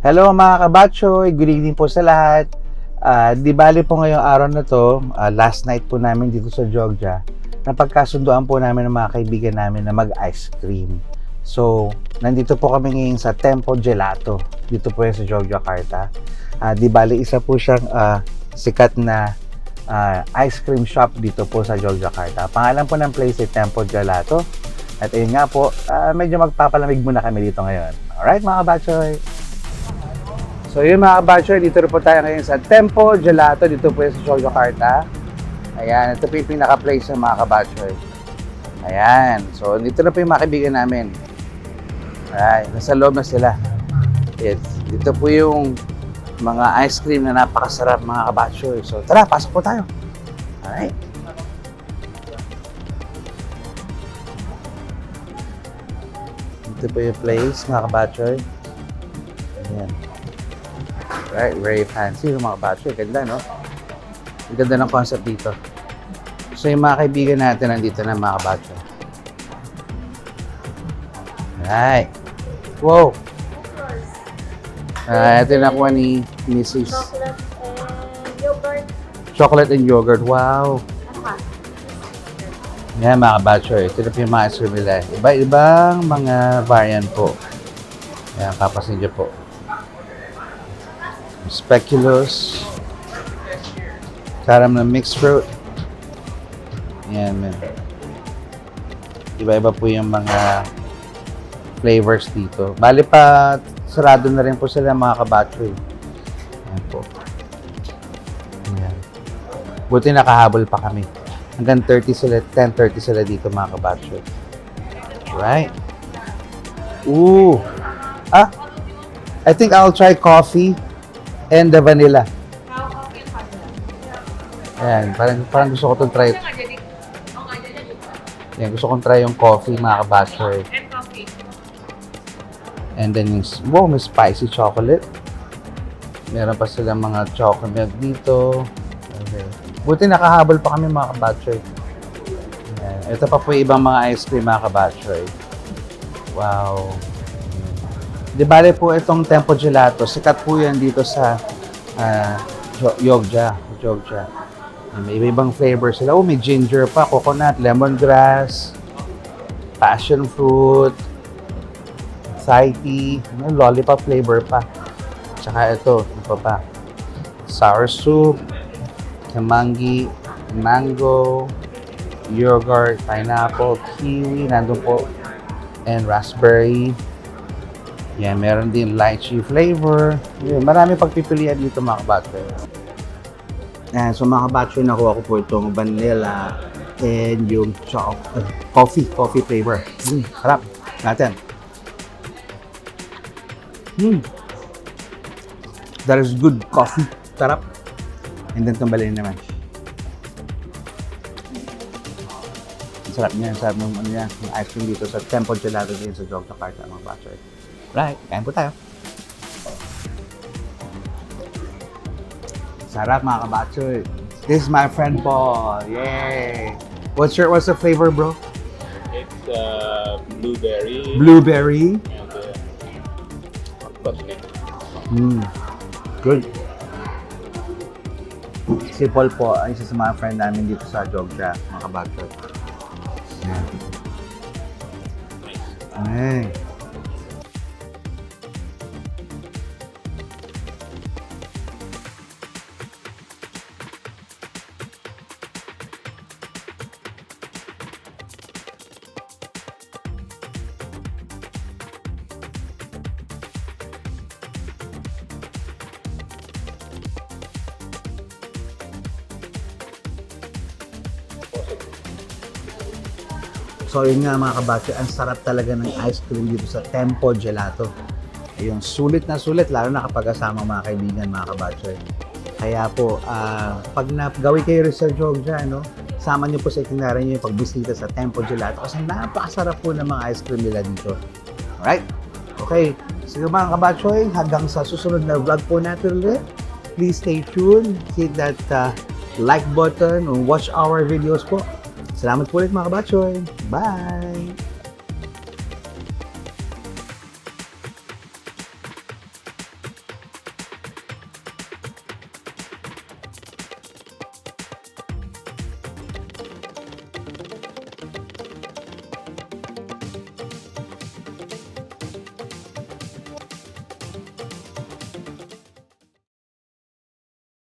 Hello mga kabatchoy, good evening po sa lahat. Ah, di bali po ngayong araw na to, ah, last night po namin dito sa Jogja, napagkasunduan po namin ng mga kaibigan namin na mag-ice cream. So, nandito po kami ngayon sa Tempo Gelato. Dito po yan sa Jogjakarta. Ah, di bali isa po siyang ah, sikat na ah, ice cream shop dito po sa Jogjakarta. Pangalan po ng place ay Tempo Gelato. At ayun nga po, ah, medyo magpapalamig muna kami dito ngayon. Alright mga kabatchoy? So yun mga kabatchoy, dito po tayo ngayon sa Tempo Gelato, dito po sa Jogjakarta. Ayan, ito po yung pinaka-place ng mga kabatchoy. Ayan, so dito na po yung mga kaibigan namin. Ayan, nasa loob na sila. Yes, dito po yung mga ice cream na napakasarap mga kabatchoy. So tara, pasok po tayo. Alright. Dito po yung place mga kabatchoy. Ayan. Right, very fancy yung mga battery. Ganda, no? Ang ganda ng concept dito. So, yung mga kaibigan natin nandito na mga battery. Right. Wow. Ah, ito yung nakuha ni Mrs. chocolate and yogurt. Chocolate and yogurt. Wow. Yan mga battery. Ito na yung ice cream nila. Iba-ibang mga variant po. Yan, kapasin niyo po. Speculoos. Caramel mixed fruit. Yan, man. Iba-iba po yung mga flavors dito. Bali pa, sarado na rin po sila mga kabatchoy. Yan po. Yan. Buti nakahabol pa kami. Hanggang 30 sila, 10.30 sila dito mga kabatchoy. Right. Ooh. Ah, I think I'll try coffee and the vanilla. Ayan, parang, parang gusto ko itong try. Ayan, gusto kong try yung coffee, mga kabasher. And then yung, wow, may spicy chocolate. Meron pa silang mga chocolate milk dito. Okay. Buti nakahabol pa kami mga kabatchoy. Ayan. Ito pa po yung ibang mga ice cream mga kabatchoy. Wow. Di bale po itong Tempo Gelato, sikat po yan dito sa ah, Jo- Jogja. Jogja. May iba-ibang flavor sila. Oh, may ginger pa, coconut, lemongrass, passion fruit, Thai tea, may lollipop flavor pa. Tsaka ito, ano pa? Sour soup, kamangi, mango, yogurt, pineapple, kiwi, nandun po, and raspberry. Yan, meron din lychee flavor. Yan, marami pagpipilian dito mga kabatchoy. Yan, so mga kabatchoy, nakuha ko po itong vanilla and yung choc uh, coffee, coffee flavor. Mm, sarap. Natin. Mm. That is good coffee. Sarap. And then tumbalin naman. Ang sarap niya, ang sarap ng ano niya, ice cream dito sa Temple Gelato din sa Jogjakarta, mga batchoy. Right, kain po tayo. Sarap mga kabatchoy. This is my friend Paul. Yay! What's your what's the flavor, bro? It's uh, blueberry Blueberry. and uh. Mm. Good. Si Paul po ay isa sa mga friend namin dito sa Jogja, mga kabagtod. Yan. Ay. So yun nga mga kabate, ang sarap talaga ng ice cream dito sa Tempo Gelato. Yung sulit na sulit, lalo na kapag kasama mga kaibigan mga kabate. Kaya po, ah, pag nagawi kayo rin sa Jogja, no, sama niyo po sa itinara niyo yung pagbisita sa Tempo Gelato kasi napakasarap po ng mga ice cream nila dito. Alright? Okay. So mga kabatchoy, hanggang sa susunod na vlog po natin ulit. Please stay tuned. Hit that uh, like button watch our videos po. Salamat po ulit mga kabatchoy. Bye!